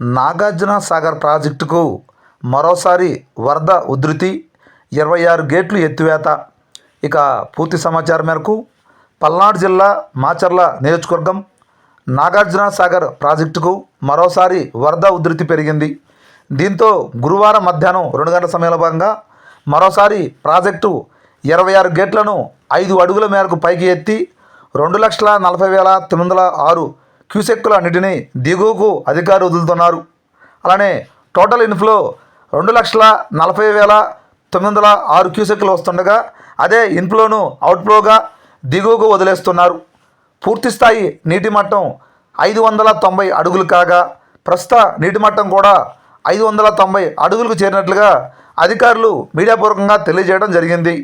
నాగార్జున సాగర్ ప్రాజెక్టుకు మరోసారి వరద ఉధృతి. ఇరవై ఆరు గేట్లు ఎత్తివేత. ఇక పూర్తి సమాచారం మేరకు పల్నాడు జిల్లా మాచర్ల నియోజకవర్గం నాగార్జున సాగర్ ప్రాజెక్టుకు మరోసారి వరద ఉధృతి పెరిగింది. దీంతో గురువారం మధ్యాహ్నం రెండు గంటల సమయంలో భాగంగా మరోసారి ప్రాజెక్టు ఇరవై ఆరు గేట్లను ఐదు అడుగుల మేరకు పైకి ఎత్తి రెండు లక్షల నలభై వేల తొమ్మిది వందల ఆరు క్యూసెక్కుల నీటిని దిగువకు అధికారులు వదులుతున్నారు. అలానే టోటల్ ఇన్ఫ్లో రెండు లక్షల నలభై వేల తొమ్మిది వందల ఆరు క్యూసెక్కులు వస్తుండగా అదే ఇన్ఫ్లోను అవుట్ఫ్లోగా దిగువకు వదిలేస్తున్నారు. పూర్తిస్థాయి నీటి మట్టం ఐదు వందల తొంభై అడుగులు కాగా ప్రస్తుత నీటి మట్టం కూడా ఐదు వందల తొంభై అడుగులకు చేరినట్లుగా అధికారులు మీడియాపూర్వకంగా తెలియజేయడం జరిగింది.